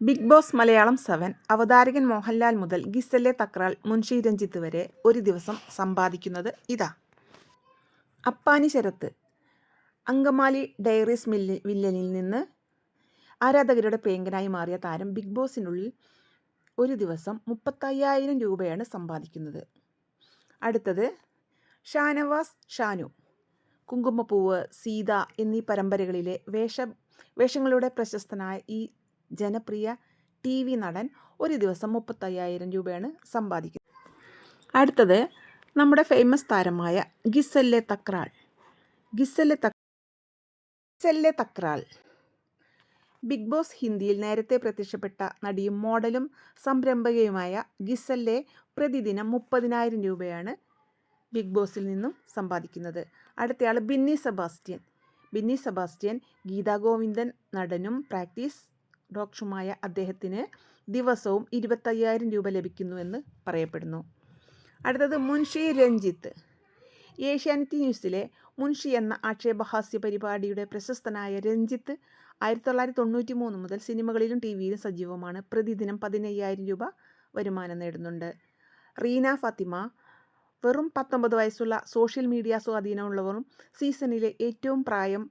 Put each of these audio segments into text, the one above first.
Big boss Malayalam seven അവതാരകൻ മോഹൻലാൽ മുതൽ ഗിസലെ തക്രാൾ മുൻഷി രഞ്ജിത്ത് വരെ ഒരു ദിവസം സമ്പാദിക്കുന്നത് ഇതാ. അപ്പാനി ശരത്ത് അങ്കമാലി ഡയറീസ് മില്ലി വില്ലനിൽ നിന്ന് ആരാധകരുടെ പേങ്കനായി മാറിയ താരം ബിഗ് ബോസിനുള്ളിൽ ഒരു ദിവസം മുപ്പത്തയ്യായിരം രൂപയാണ് സമ്പാദിക്കുന്നത്. അടുത്തത് ഷാനവാസ് ഷാനു കുങ്കുമപ്പൂവ് സീത എന്നീ പരമ്പരകളിലെ വേഷ വേഷങ്ങളുടെ പ്രശസ്തനായ ഈ ജനപ്രിയ ടി വി നടൻ ഒരു ദിവസം മുപ്പത്തയ്യായിരം രൂപയാണ് സമ്പാദിക്കുന്നത്. അടുത്തത് നമ്മുടെ ഫേമസ് താരമായ ഗിസല്ലെ തക്രാൾ. ഗിസല്ലെ തക് ഗിസല്ലെ തക്രാൾ. ബിഗ് ബോസ് ഹിന്ദിയിൽ നേരത്തെ പ്രത്യക്ഷപ്പെട്ട നടിയും മോഡലും സംരംഭകയുമായ ഗിസല്ലെ പ്രതിദിനം മുപ്പതിനായിരം രൂപയാണ് ബിഗ് ബോസിൽ നിന്നും സമ്പാദിക്കുന്നത്. അടുത്തയാൾ ബിന്നി സെബാസ്റ്റ്യൻ. ബിന്നി സെബാസ്റ്റ്യൻ ഗീതാ ഗോവിന്ദൻ നടനും പ്രാക്ടീസ് ഡോക്ടറുമായ അദ്ദേഹത്തിന് ദിവസവും ഇരുപത്തയ്യായിരം രൂപ ലഭിക്കുന്നുവെന്ന് പറയപ്പെടുന്നു. അടുത്തത് മുൻഷി രഞ്ജിത്ത്. ഏഷ്യാനെറ്റ് ന്യൂസിലെ മുൻഷി എന്ന ആക്ഷേപഹാസ്യ പരിപാടിയുടെ പ്രശസ്തനായ രഞ്ജിത്ത് ആയിരത്തി തൊള്ളായിരത്തി തൊണ്ണൂറ്റി മൂന്ന് മുതൽ സിനിമകളിലും ടി വിയിലും സജീവമാണ്. പ്രതിദിനം പതിനയ്യായിരം രൂപ വരുമാനം നേടുന്നുണ്ട്. റീന ഫാത്തിമ വെറും പത്തൊമ്പത് വയസ്സുള്ള സോഷ്യൽ മീഡിയ സ്വാധീനമുള്ളവരും സീസണിലെ ഏറ്റവും പ്രായം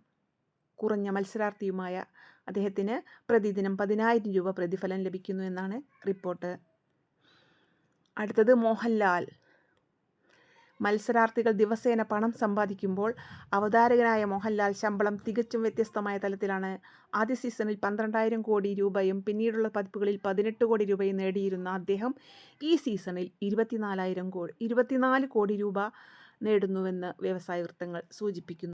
കുറഞ്ഞ മത്സരാർത്ഥിയുമായ അദ്ദേഹത്തിന് പ്രതിദിനം പതിനായിരം രൂപ പ്രതിഫലം ലഭിക്കുന്നു എന്നാണ് റിപ്പോർട്ട്. അടുത്തത് മോഹൻലാൽ. മത്സരാർത്ഥികൾ ദിവസേന പണം സമ്പാദിക്കുമ്പോൾ അവതാരകനായ മോഹൻലാൽ ശമ്പളം തികച്ചും വ്യത്യസ്തമായ തലത്തിലാണ്. ആദ്യ സീസണിൽ പന്ത്രണ്ടായിരം കോടി രൂപയും പിന്നീടുള്ള പതിപ്പുകളിൽ പതിനെട്ട് കോടി രൂപയും നേടിയിരുന്ന അദ്ദേഹം ഈ സീസണിൽ ഇരുപത്തിനാലായിരം കോടി ഇരുപത്തിനാല് കോടി രൂപ നേടുന്നുവെന്ന് വ്യവസായ വൃത്തങ്ങൾ സൂചിപ്പിക്കുന്നു.